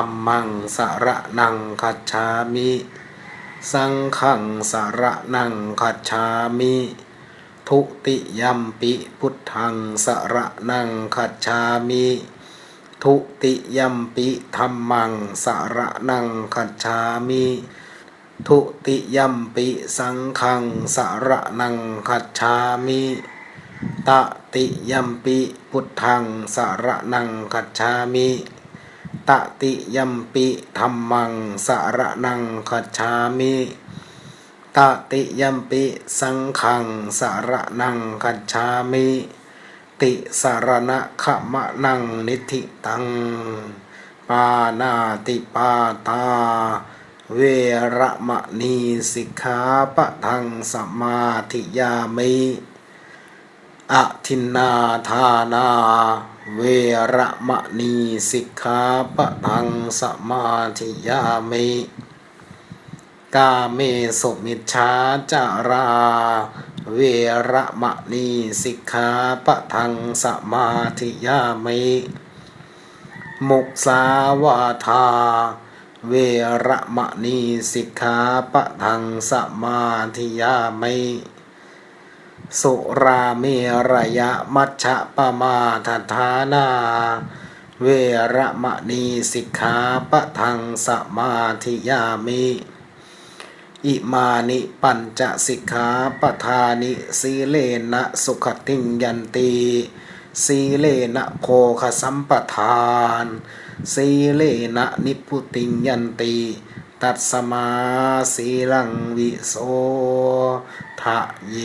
รรมังสารนังคัจฉามิ สังฆังสารนังคัจฉามิ ทุติยัมปิพุทธังสารนังคัจฉามิ ทุติยัมปิธรรมังสารนังคัจฉามิทุติยัมปิสังฆังสารนังคัจฉามิตติยัมปิพุทธังสารนังคัจฉามิ ตติยัมปิธรรมังสารนังคัจามิตติยัมปิสังขังสารนังคัจามิติสารณะขมะนังนิธิตัง ปานาติปาตา เวระมะนีสิกขาปะทังสมาธิยามิ อทินนาทานา เวระมะนีสิกขาปะทังสมาธิยามิกาเมสุมิชฌาจารา เวระมะนีสิกขาปะทังสมาธิยามิมุสาวาทา เวระมะนีสิกขาปะทังสมาธิยามิ สุราเมรยะมัชฌะปมาทฐานา เวระมะนีสิกขาปะทังสมาธิยามิอิมานิปัญจสิกขาปทานิสีเลนะสุขติงยันตีสีเลนะโภคสัมปทานสีเลนะนิพพุติงยันตี ตัดสมาสีลังวิโสทะเย